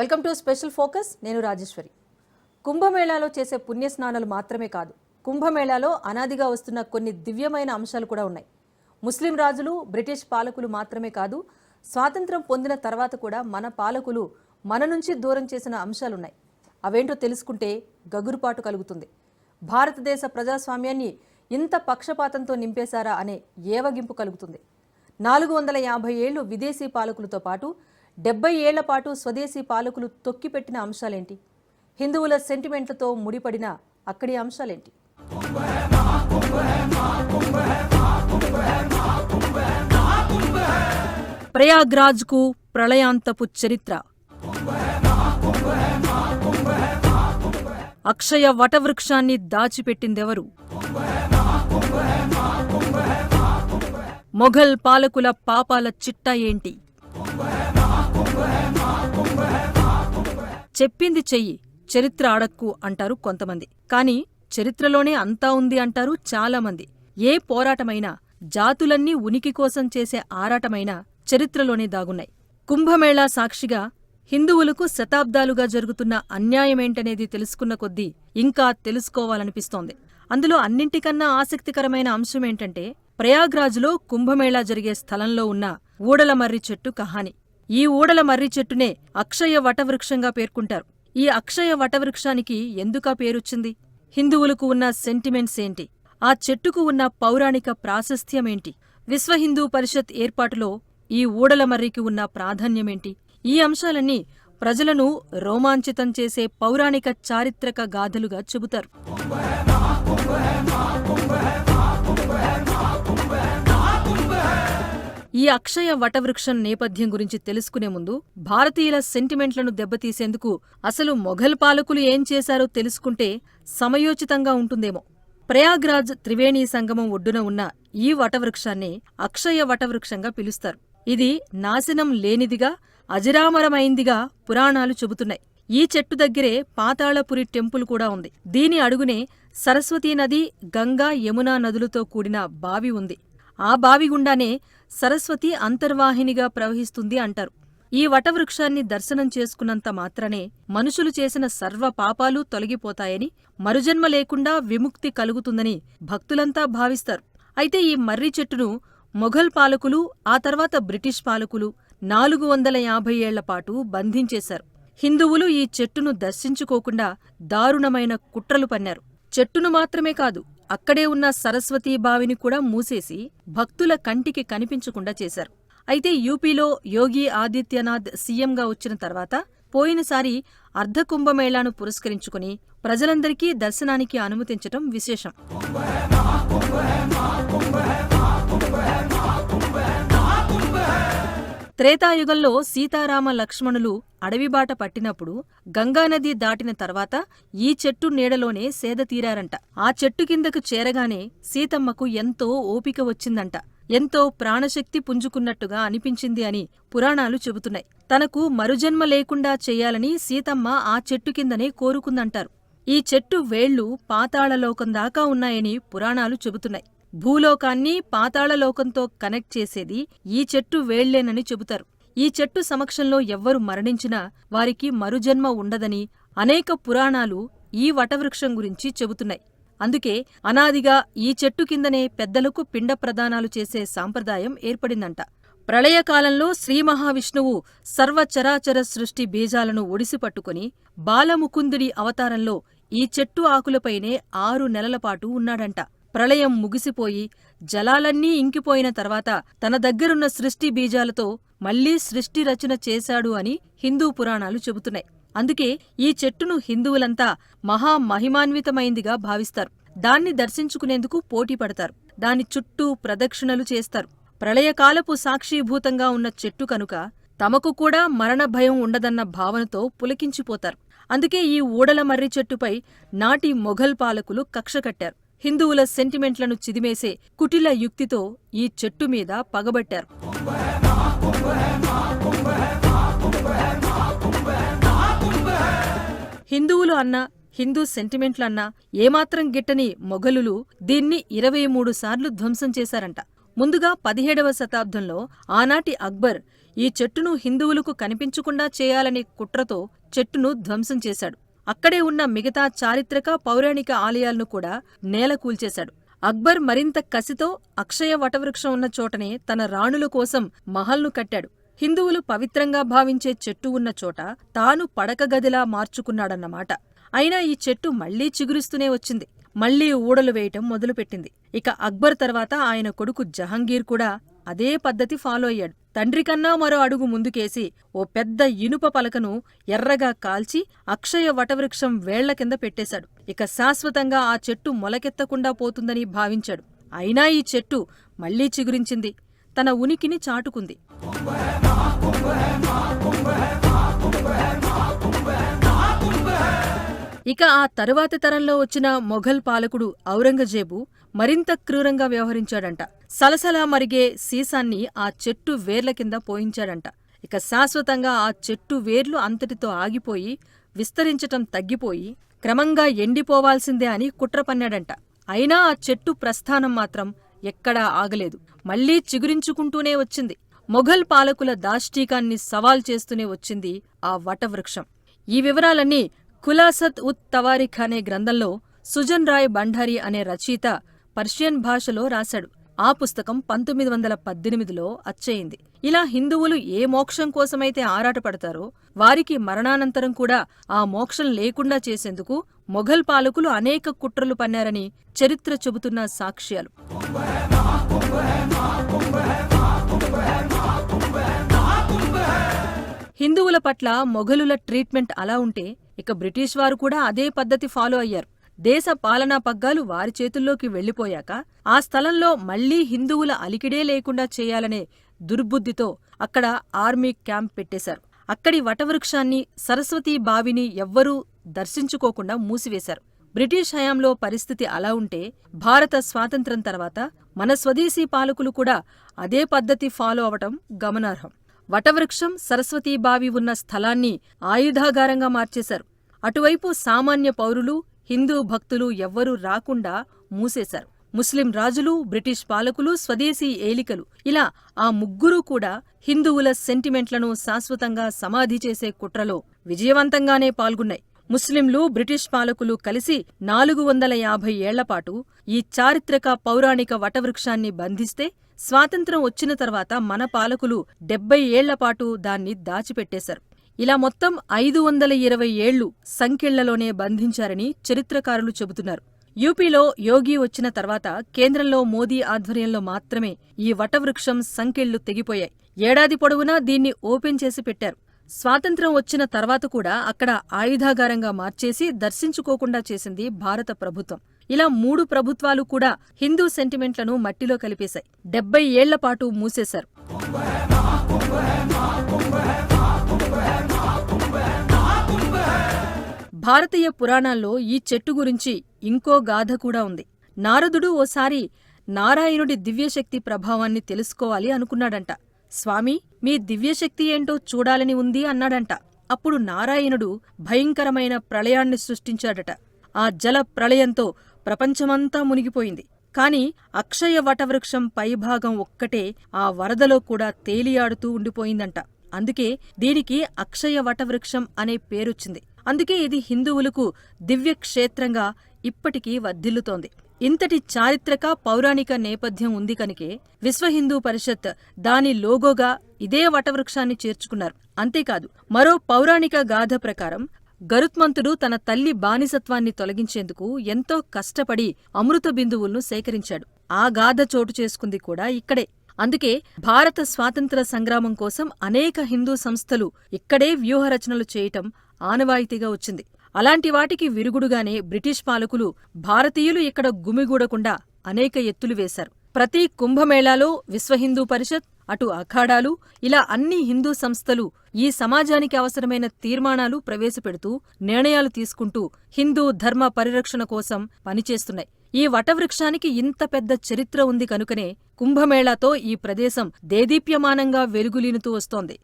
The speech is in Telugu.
వెల్కమ్ టు స్పెషల్ ఫోకస్ నేను రాజేశ్వరి. కుంభమేళాలో చేసే పుణ్యస్నానాలు మాత్రమే కాదు కుంభమేళాలో అనాదిగా వస్తున్న కొన్ని దివ్యమైన అంశాలు కూడా ఉన్నాయి. ముస్లిం రాజులు బ్రిటిష్ పాలకులు మాత్రమే కాదు స్వాతంత్రం పొందిన తర్వాత కూడా మన పాలకులు మన నుంచి దూరం చేసిన అంశాలున్నాయి అవేంటో తెలుసుకుంటే గగురుపాటు కలుగుతుంది. భారతదేశ ప్రజాస్వామ్యాన్ని ఇంత పక్షపాతంతో నింపేశారా అనే ఏవగింపు కలుగుతుంది. నాలుగు వందల యాభై ఏళ్ళు విదేశీ పాలకులతో పాటు డెబ్బై ఏళ్ళ పాటు స్వదేశీ పాలకులు తొక్కిపెట్టిన అంశాలేంటి? హిందువుల సెంటిమెంట్లతో ముడిపడిన అక్కడి అంశాలేంటి? ప్రయాగ్రాజ్కు ప్రళయాంతపు చరిత్ర. అక్షయ వటవృక్షాన్ని దాచిపెట్టిందెవరు? మొఘల్ పాలకుల పాపాల చిట్టా ఏంటి? చెప్పింది చెయ్యి చరిత్ర ఆడక్కు అంటారు కొంతమంది. కాని చరిత్రలోనే అంతా ఉంది అంటారు చాలామంది. ఏ పోరాటమైనా జాతులన్నీ ఉనికి కోసం చేసే ఆరాటమైనా చరిత్రలోనే దాగున్నాయి. కుంభమేళా సాక్షిగా హిందువులకు శతాబ్దాలుగా జరుగుతున్న అన్యాయమేంటనేది తెలుసుకున్న కొద్దీ ఇంకా తెలుసుకోవాలనిపిస్తోంది. అందులో అన్నింటికన్నా ఆసక్తికరమైన అంశమేంటంటే ప్రయాగ్రాజ్లో కుంభమేళా జరిగే స్థలంలో ఉన్న ఊడలమర్రి చెట్టు కహాని. ఈ ఊడల మర్రి చెట్టునే అక్షయ వటవృక్షంగా పేర్కొంటారు. ఈ అక్షయ వటవృక్షానికి ఎందుకా పేరొచ్చింది? హిందువులకు ఉన్న సెంటిమెంట్స్ ఏంటి? ఆ చెట్టుకు ఉన్న పౌరాణిక ప్రాశస్త్యమేంటి? విశ్వ హిందూ పరిషత్ ఏర్పాటులో ఈ ఊడల మర్రికి ఉన్న ప్రాధాన్యమేంటి? ఈ అంశాలన్నీ ప్రజలను రోమాంచితం చేసే పౌరాణిక చారిత్రక గాథలుగా చెబుతారు. ఈ అక్షయ వటవృక్షం నేపథ్యం గురించి తెలుసుకునే ముందు భారతీయుల సెంటిమెంట్లను దెబ్బతీసేందుకు అసలు మొఘల్ పాలకులు ఏం చేశారో తెలుసుకుంటే సమయోచితంగా ఉంటుందేమో. ప్రయాగ్రాజ్ త్రివేణీ సంగమం ఒడ్డున ఉన్న ఈ వటవృక్షాన్ని అక్షయ వటవృక్షంగా పిలుస్తారు. ఇది నాశనం లేనిదిగా అజరామరమైందిగా పురాణాలు చెబుతున్నాయి. ఈ చెట్టు దగ్గరే పాతాళపురి టెంపుల్ కూడా ఉంది. దీని అడుగునే సరస్వతీ నది గంగా యమునా నదులతో కూడిన బావి ఉంది. ఆ బావి గుండానే సరస్వతి అంతర్వాహినిగా ప్రవహిస్తుంది అంటారు. ఈ వటవృక్షాన్ని దర్శనం చేసుకున్నంత మాత్రనే మనుషులు చేసిన సర్వ పాపాలు తొలగిపోతాయని మరుజన్మ లేకుండా విముక్తి కలుగుతుందని భక్తులంతా భావిస్తారు. అయితే ఈ మర్రి చెట్టును మొఘల్ పాలకులు ఆ తర్వాత బ్రిటిష్ పాలకులు నాలుగు వందల యాభై ఏళ్ళ పాటు బంధించేశారు. హిందువులు ఈ చెట్టును దర్శించుకోకుండా దారుణమైన కుట్రలు పన్నారు. చెట్టును మాత్రమే కాదు అక్కడే ఉన్న సరస్వతీ బావిని కూడా మూసేసి భక్తుల కంటికి కనిపించకుండా చేశారు. అయితే యూపీలో యోగి ఆదిత్యనాథ్ సీఎంగా వచ్చిన తర్వాత పోయినసారి అర్ధకుంభమేళాను పురస్కరించుకుని ప్రజలందరికీ దర్శనానికి అనుమతించటం విశేషం. త్రేతాయుగంలో సీతారామ లక్ష్మణులు అడవిబాట పట్టినప్పుడు గంగానది దాటిన తర్వాత ఈ చెట్టు నీడలోనే సేద తీరారంట. ఆ చెట్టు కిందకు చేరగానే సీతమ్మకు ఎంతో ఓపిక వచ్చిందంట. ఎంతో ప్రాణశక్తి పుంజుకున్నట్టుగా అనిపించింది అని పురాణాలు చెబుతున్నాయి. తనకు మరుజన్మ లేకుండా చేయాలని సీతమ్మ ఆ చెట్టు కిందనే కోరుకుందంటారు. ఈ చెట్టు వేళ్ళు పాతాళలోకం దాకా ఉన్నాయని పురాణాలు చెబుతున్నాయి. భూలోకాన్ని పాతాళలోకంతో కనెక్ట్ చేసేది ఈ చెట్టు వేళ్ళేనని చెబుతారు. ఈ చెట్టు సమక్షంలో ఎవ్వరు మరణించినా వారికి మరుజన్మ ఉండదని అనేక పురాణాలు ఈ వటవృక్షం గురించి చెబుతున్నాయి. అందుకే అనాదిగా ఈ చెట్టు కిందనే పెద్దలకు పిండ ప్రదానాలు చేసే సాంప్రదాయం ఏర్పడిందంట. ప్రళయకాలంలో శ్రీ మహావిష్ణువు సర్వచరాచర సృష్టి బీజాలను ఒడిసిపట్టుకుని బాలముకుందుడి అవతారంలో ఈ చెట్టు ఆకులపైనే ఆరు నెలలపాటు ఉన్నాడంట. ప్రళయం ముగిసిపోయి జలాలన్నీ ఇంకిపోయిన తర్వాత తన దగ్గరున్న సృష్టి బీజాలతో మళ్ళీ సృష్టి రచన చేశాడు అని హిందూ పురాణాలు చెబుతున్నాయి. అందుకే ఈ చెట్టును హిందువులంతా మహా మహిమాన్వితమైందిగా భావిస్తారు. దాన్ని దర్శించుకునేందుకు పోటీ పడతారు. దాని చుట్టూ ప్రదక్షిణలు చేస్తారు. ప్రళయకాలపు సాక్షీభూతంగా ఉన్న చెట్టు కనుక తమకు కూడా మరణ భయం ఉండదన్న భావనతో పులకించిపోతారు. అందుకే ఈ ఊడల మర్రి చెట్టుపై నాటి మొఘల్ పాలకులు కక్ష కట్టారు. హిందువుల సెంటిమెంట్లను చిదిమేసే కుటిల యుక్తితో ఈ చెట్టు మీద పగబట్టారు. హిందువులు అన్నా హిందూ సెంటిమెంట్లన్నా ఏమాత్రం గిట్టని మొఘలులు దీన్ని ఇరవై మూడు సార్లు ధ్వంసం చేశారంట. ముందుగా పదిహేడవ శతాబ్దంలో ఆనాటి అక్బర్ ఈ చెట్టును హిందువులకు కనిపించకుండా చేయాలనే కుట్రతో చెట్టును ధ్వంసం చేశాడు. అక్కడే ఉన్న మిగతా చారిత్రక పౌరాణిక ఆలయాలను కూడా నేల కూల్చేశాడు. అక్బర్ మరింత కసితో అక్షయ వటవృక్షం ఉన్న చోటనే తన రాణుల కోసం మహల్ను కట్టాడు. హిందువులు పవిత్రంగా భావించే చెట్టు ఉన్న చోట తాను పడక గదిలా మార్చుకున్నాడన్నమాట. అయినా ఈ చెట్టు మళ్ళీ చిగురిస్తూనే వచ్చింది. మళ్ళీ ఊడలు వేయటం మొదలుపెట్టింది. ఇక అక్బర్ తర్వాత ఆయన కొడుకు జహంగీర్ కూడా అదే పద్ధతి ఫాలో అయ్యాడు. తండ్రి కన్నా మరో అడుగు ముందుకేసి ఓ పెద్ద ఇనుప పలకను ఎర్రగా కాల్చి అక్షయ వటవృక్షం వేళ్ళ కింద పెట్టేశాడు. ఇక శాశ్వతంగా ఆ చెట్టు మొలకెత్తకుండా పోతుందని భావించాడు. అయినా ఈ చెట్టు మళ్ళీ చిగురించింది. తన ఉనికిని చాటుకుంది. ఇక ఆ తరువాతి తరంలో వచ్చిన మొఘల్ పాలకుడు ఔరంగజేబు మరింత క్రూరంగా వ్యవహరించాడంట. సలసలా మరిగే సీసాన్ని ఆ చెట్టు వేర్ల కింద పోయించాడంట. ఇక శాశ్వతంగా ఆ చెట్టు వేర్లు అంతటితో ఆగిపోయి విస్తరించటం తగ్గిపోయి క్రమంగా ఎండిపోవాల్సిందే అని కుట్ర పన్నాడంట. అయినా ఆ చెట్టు ప్రస్థానం మాత్రం ఎక్కడా ఆగలేదు. మళ్ళీ చిగురించుకుంటూనే వచ్చింది. మొఘల్ పాలకుల దాష్టీకాన్ని సవాల్ చేస్తూనే వచ్చింది ఆ వటవృక్షం. ఈ వివరాలన్నీ ఖులాసత్ ఉత్ తవారిఖ్ అనే గ్రంథంలో సుజన్ రాయ్ భండారి అనే రచయిత పర్షియన్ భాషలో రాశాడు. ఆ పుస్తకం పంతొమ్మిది వందల పద్దెనిమిదిలో అచ్చయింది. ఇలా హిందువులు ఏ మోక్షం కోసమైతే ఆరాటపడతారో వారికి మరణానంతరం కూడా ఆ మోక్షం లేకుండా చేసేందుకు మొఘల్ పాలకులు అనేక కుట్రలు పన్నారని చరిత్ర చెబుతున్న సాక్ష్యాలు. హిందువుల పట్ల మొఘలుల ట్రీట్మెంట్ అలా ఉంటే ఇక బ్రిటిష్ వారు కూడా అదే పద్ధతి ఫాలో అయ్యారు. దేశ పాలనా పగ్గాలు వారి చేతుల్లోకి వెళ్ళిపోయాక ఆ స్థలంలో మళ్ళీ హిందువుల అలికిడే లేకుండా చేయాలనే దుర్బుద్ధితో అక్కడ ఆర్మీ క్యాంప్ పెట్టేశారు. అక్కడి వటవృక్షాన్ని సరస్వతీ బావిని ఎవ్వరూ దర్శించుకోకుండా మూసివేశారు. బ్రిటిష్ హయాంలో పరిస్థితి అలా ఉంటే భారత స్వాతంత్ర్యం తర్వాత మన స్వదేశీ పాలకులు కూడా అదే పద్ధతి ఫాలో అవటం గమనార్హం. వటవృక్షం సరస్వతీ బావి ఉన్న స్థలాన్ని ఆయుధాగారంగా మార్చేశారు. అటువైపు సామాన్య పౌరులు హిందూ భక్తులు ఎవ్వరూ రాకుండా మూసేశారు. ముస్లిం రాజులు బ్రిటిష్ పాలకులు స్వదేశీ ఏలికలు. ఇలా ఆ ముగ్గురూ కూడా హిందువుల సెంటిమెంట్లను శాశ్వతంగా సమాధి చేసే కుట్రలో విజయవంతంగానే పాల్గొన్నాయి. ముస్లింలు బ్రిటిష్ పాలకులు కలిసి నాలుగు వందల యాభై ఏళ్ళపాటు ఈ చారిత్రక పౌరాణిక వటవృక్షాన్ని బంధిస్తే స్వాతంత్రం వచ్చిన తర్వాత మన పాలకులు డెబ్బై ఏళ్ళపాటు దాన్ని దాచిపెట్టేశారు. ఇలా మొత్తం ఐదు వందల ఇరవై ఏళ్ళు సంకెళ్ళలోనే బంధించారని చరిత్రకారులు చెబుతున్నారు. యూపీలో యోగి వచ్చిన తర్వాత కేంద్రంలో మోదీ ఆధ్వర్యంలో మాత్రమే ఈ వటవృక్షం సంకెళ్ళు తెగిపోయాయి. ఏడాది పొడవునా దీన్ని ఓపెన్ చేసి పెట్టారు. స్వాతంత్ర్యం వచ్చిన తర్వాత కూడా అక్కడ ఆయుధాగారంగా మార్చేసి దర్శించుకోకుండా చేసింది భారత ప్రభుత్వం. ఇలా మూడు ప్రభుత్వాలు కూడా హిందూ సెంటిమెంట్లను మట్టిలో కలిపేశాయి. డెబ్బై ఏళ్ళపాటు మూసేశారు. భారతీయ పురాణాల్లో ఈ చెట్టు గురించి ఇంకో గాథ కూడా ఉంది. నారదుడు ఓసారి నారాయణుడి దివ్యశక్తి ప్రభావాన్ని తెలుసుకోవాలి అనుకున్నాడంట. స్వామి మీ దివ్యశక్తి ఏంటో చూడాలని ఉంది అన్నాడంట. అప్పుడు నారాయణుడు భయంకరమైన ప్రళయాన్ని సృష్టించాడట. ఆ జల ప్రళయంతో ప్రపంచమంతా మునిగిపోయింది. కాని అక్షయ వటవృక్షం పైభాగం ఒక్కటే ఆ వరదలో కూడా తేలియాడుతూ ఉండిపోయిందంట. అందుకే దీనికి అక్షయ వటవృక్షం అనే పేరొచ్చింది. అందుకే ఇది హిందువులకు దివ్యక్షేత్రంగా ఇప్పటికీ వర్ధిల్లుతోంది. ఇంతటి చారిత్రక పౌరాణిక నేపథ్యం ఉంది కనుకే విశ్వ హిందూ పరిషత్ దాని లోగోగా ఇదే వటవృక్షాన్ని చేర్చుకున్నారు. అంతేకాదు మరో పౌరాణిక గాథ ప్రకారం గరుత్మంతుడు తన తల్లి బానిసత్వాన్ని తొలగించేందుకు ఎంతో కష్టపడి అమృత బిందువులను సేకరించాడు. ఆ గాథ చోటు చేసుకుంది కూడా ఇక్కడే. అందుకే భారత స్వాతంత్ర సంగ్రామం కోసం అనేక హిందూ సంస్థలు ఇక్కడే వ్యూహరచనలు చేయటం ఆనవాయితీగా వచ్చింది. అలాంటి వాటికి విరుగుడుగానే బ్రిటిష్ పాలకులు భారతీయులు ఇక్కడ గుమిగూడకుండా అనేక ఎత్తులు వేశారు. ప్రతి కుంభమేళాలో విశ్వ హిందూ పరిషత్ అటు అఖాడాలు ఇలా అన్ని హిందూ సంస్థలు ఈ సమాజానికి అవసరమైన తీర్మానాలు ప్రవేశపెడుతూ నిర్ణయాలు తీసుకుంటూ హిందూ ధర్మ పరిరక్షణ కోసం పనిచేస్తున్నాయి. ఈ వటవృక్షానికి ఇంత పెద్ద చరిత్ర ఉంది కనుకనే కుంభమేళాతో ఈ ప్రదేశం దేదీప్యమానంగా వెలుగులీనుతూ వస్తోంది.